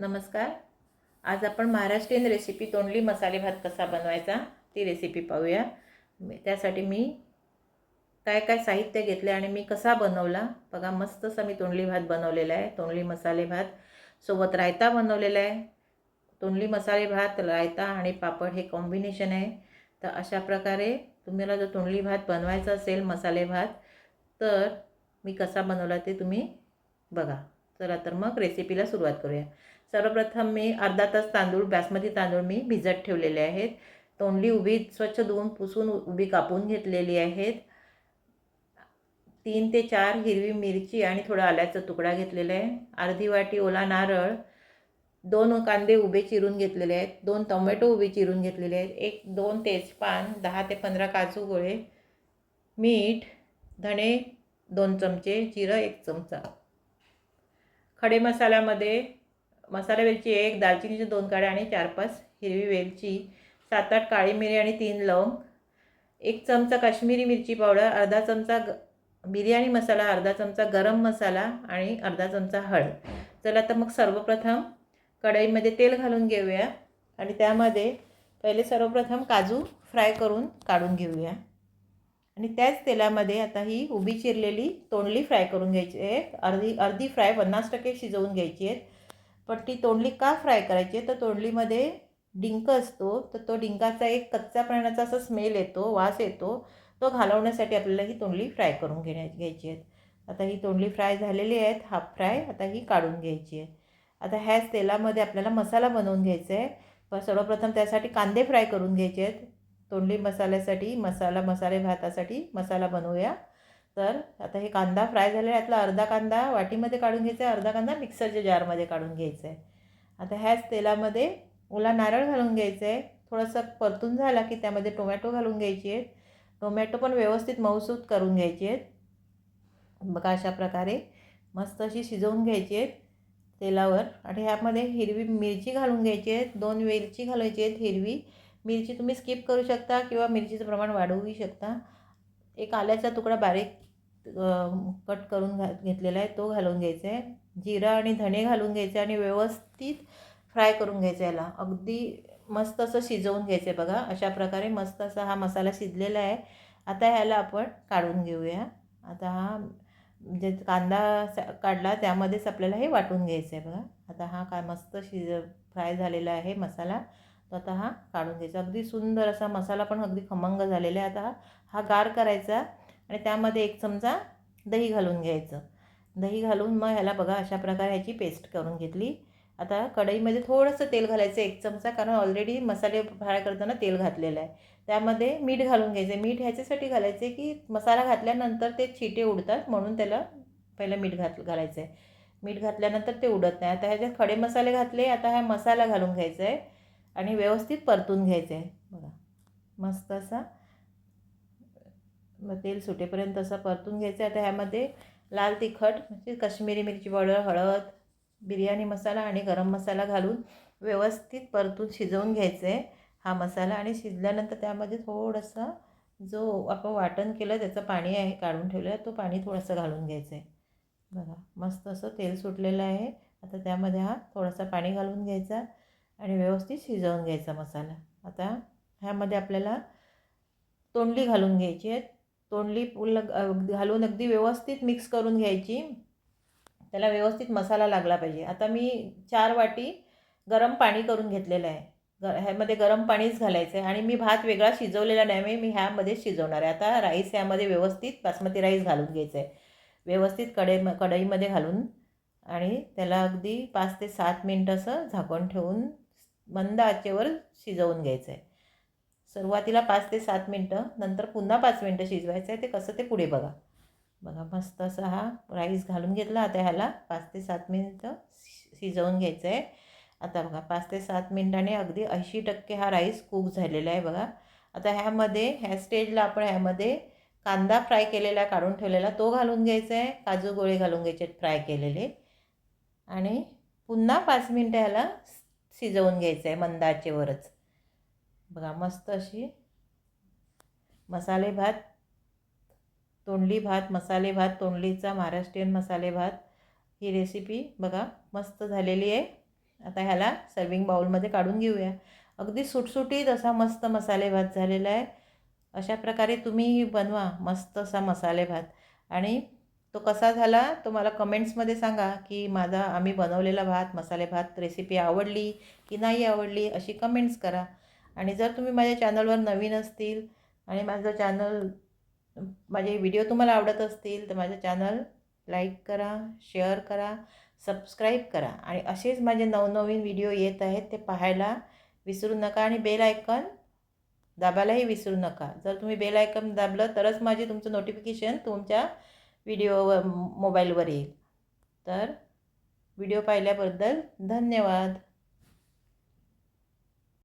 नमस्कार. आज आपण महाराष्ट्रीयन रेसिपी तोंडली मसाले भात कसा बनवायचा ती रेसिपी पाहूया. त्यासाठी मी काय काय साहित्य घेतलं आणि मी कसा बनवला. बघा मस्तसा मी तोंडली भात बनवलेला आहे. तोंडली मसाले भात सोबत रायता बनवलेला आहे. तोंडली मसाले भात रायता आणि पापड हे कॉम्बिनेशन आहे. तर अशा प्रकारे तुम्हाला जर तोंडली भात बनवायचा असेल मसाले भात तर मी कसा बनवला ते तुम्ही बघा. चला तर मग रेसिपीला सुरुवात करूया. सर्वप्रथम मी अर्धा तास तांदूळ बासमती तांदूळ मी भिजत ठेवलेले आहेत. तोंडली उभी स्वच्छ धुवून पुसून उभी कापून घेतलेली आहेत. तीन ते चार हिरवी मिरची आणि थोडा आल्याचा तुकडा घेतलेला आहे. अर्धी वाटी ओला नारळ दोन कांदे उभे चिरून घेतलेले आहेत. दोन टोमॅटो उभे चिरून घेतलेले आहेत. एक दोन तेजपान दहा ते पंधरा काजू गोळे मीठ धणे दोन चमचे जिरं एक चमचा. खडे मसाल्यामध्ये मसाला वेलची एक दालचिनीचे दोन काड्या आणि चार पाच हिरवी वेलची सात आठ काळी मिरी आणि तीन लवंग एक चमचा काश्मीरी मिरची पावडर अर्धा चमचा ग बिर्याणी मसाला अर्धा चमचा गरम मसाला आणि अर्धा चमचा हळद. चला तर मग सर्वप्रथम कढईमध्ये तेल घालून घेऊया आणि त्यामध्ये पहिले सर्वप्रथम काजू फ्राय करून काढून घेऊया. आणि त्याच तेलामध्ये आता ही उभी चिरलेली तोंडली फ्राय करून घ्यायची आहे. अर्धी अर्धी फ्राय पन्नास टक्के शिजवून घ्यायची आहेत. पण ती तोंडली का फ्राय करायची? आहे तर तोंडलीमध्ये डिंक असतो. तर तो डिंकाचा एक कच्च्या प्राण्याचा असा स्मेल येतो वास येतो. तो घालवण्यासाठी आपल्याला ही तोंडली फ्राय करून घेण्या घ्यायची आहेत. आता ही तोंडली फ्राय झालेली आहेत. हाफ फ्राय आता ही काढून घ्यायची आहे. आता ह्याच तेलामध्ये आपल्याला मसाला बनवून घ्यायचा आहे. पण सर्वप्रथम त्यासाठी कांदे फ्राय करून घ्यायचे आहेत. तोंडली मसाल्यासाठी मसाला मसाले भातासाठी मसाला बनवूया. तर आता हे कांदा फ्राय झालेला यातला अर्धा कांदा वाटीमध्ये काढून घ्यायचा आहे. अर्धा कांदा मिक्सरच्या जारमध्ये काढून घ्यायचा आहे. आता ह्याच तेलामध्ये ओला नारळ घालून घ्यायचा आहे. थोडंसं परतून झाला की त्यामध्ये टोमॅटो घालून घ्यायचे आहेत. टोमॅटो पण व्यवस्थित मऊसूत करून घ्यायचे आहेत. बघा अशा प्रकारे मस्त अशी शिजवून घ्यायची आहेत तेलावर. आणि ह्यामध्ये हिरवी मिरची घालून घ्यायची आहेत. दोन वेलची घालायची आहेत हिरवी. मिरची तुम्ही स्किप करू शकता किंवा मिरचीचं प्रमाण वाढवूही शकता. एक आल्याचा तुकडा बारीक कट करून घा घेतलेला आहे तो घालून घ्यायचा आहे. जिरा आणि धणे घालून घ्यायचे आणि व्यवस्थित फ्राय करून घ्यायचं याला. अगदी मस्त असं शिजवून घ्यायचं आहे बघा. अशा प्रकारे मस्त असा हा मसाला शिजलेला आहे. आता ह्याला आपण काढून घेऊया. आता हा जे कांदा काढला त्यामध्येच आपल्याला हे वाटून घ्यायचं आहे बघा. आता हा काय मस्त शिज फ्राय झालेला आहे मसाला. तो आता हा काढून घ्यायचा. अगदी सुंदर असा मसाला पण अगदी खमंग झालेला आहे. आता हा हा गार करायचा. आणि त्यामध्ये एक चमचा दही घालून घ्यायचं. दही घालून मग ह्याला बघा अशा प्रकारे ह्याची पेस्ट करून घेतली. आता कढईमध्ये थोडंसं तेल घालायचं एक चमचा कारण ऑलरेडी मसाले फ्राय करताना तेल घातलेलं आहे. त्यामध्ये मीठ घालून घ्यायचं. मीठ ह्याच्यासाठी घालायचे की मसाला घातल्यानंतर ते छिटे उडतात म्हणून त्याला पहिलं मीठ घात घालायचं आहे मीठ घातल्यानंतर ते उडत नाही. आता ह्याच्यात खडे मसाले घातले आता हा मसाला घालून घ्यायचा आहे आणि व्यवस्थित परतून घ्यायचं आहे बघा मस्त असा मग तेल सुटेपर्यंत असं परतून घ्यायचं. आता ह्यामध्ये लाल तिखट म्हणजे काश्मीरी मिरची वडळ हळद बिर्याणी मसाला आणि गरम मसाला घालून व्यवस्थित परतून शिजवून घ्यायचं. आहे हा मसाला आणि शिजल्यानंतर त्यामध्ये थोडंसं जो आपण वाटण केलं त्याचं पाणी आहे काढून ठेवलेलं तो पाणी थोडंसं घालून घ्यायचं आहे. बघा मस्त असं तेल सुटलेलं आहे. आता त्यामध्ये हा थोडासा पाणी घालून घ्यायचा आणि व्यवस्थित शिजवून घ्यायचा मसाला. आता ह्यामध्ये आपल्याला तोंडली घालून घ्यायची आहे तोंडली फुल घालून अगदी व्यवस्थित मिक्स करून घ्यायची. त्याला व्यवस्थित मसाला लागला पाहिजे. आता मी चार वाटी गरम पाणी करून घेतलेलं आहे. ग ह्यामध्ये गरम पाणीच घालायचं आहे आणि मी भात वेगळा शिजवलेला नाही मी मी ह्यामध्ये शिजवणार आहे. आता राईस ह्यामध्ये व्यवस्थित बासमती राईस घालून घ्यायचं आहे व्यवस्थित कडे कढईमध्ये घालून आणि त्याला अगदी पाच ते सात मिनटं असं झाकण ठेवून मंद आचेवर शिजवून घ्यायचं आहे सुरुवातीला पाच ते सात मिनटं नंतर पुन्हा पाच मिनटं शिजवायचं आहे ते कसं ते पुढे बघा. बघा मस्त असा हा राईस घालून घेतला. आता ह्याला पाच ते सात मिनटं शिजवून घ्यायचं आहे. आता बघा पाच ते सात मिनटाने अगदी ऐंशी टक्के हा राईस कुक झालेला आहे बघा. आता ह्यामध्ये ह्या स्टेजला आपण ह्यामध्ये कांदा फ्राय केलेला काढून ठेवलेला तो घालून घ्यायचा आहे. काजू गोळे घालून घ्यायचे फ्राय केलेले. आणि पुन्हा पाच मिनटं ह्याला शिजवून घ्यायचं आहे मंदाचेवरच बघा मस्त अशी मसाले भात तोंडली भात मसाले भात तोंडलीचा महाराष्ट्रीयन मसाले भात. ही रेसिपी बघा मस्त झालेली आहे. आता ह्याला सर्विंग बाउलमध्ये काढून घेऊया. अगदी सुटसुटीत असा मस्त मसाले भात झालेला आहे. अशा प्रकारे तुम्ही बनवा मस्त असा मसाले भात. आणि तो कसा झाला तो मला कमेंट्समध्ये सांगा की माझा आम्ही बनवलेला भात मसाले भात रेसिपी आवडली की नाही आवडली अशी कमेंट्स करा. आणि जर तुम्ही माझ्या चॅनलवर नवीन असतील आणि माझं चॅनल माझे व्हिडिओ तुम्हाला आवडत असतील तर माझं चॅनल लाईक करा शेअर करा सबस्क्राईब करा. आणि असेच माझे नवनवीन व्हिडिओ येत आहेत ते पाहायला विसरू नका आणि बेल आयकन दाबायलाही विसरू नका. जर तुम्ही बेल आयकन दाबलं तरच माझे तुमचं नोटिफिकेशन तुमच्या व्हिडिओवर मोबाईलवर येईल. तर व्हिडिओ पाहिल्याबद्दल धन्यवाद.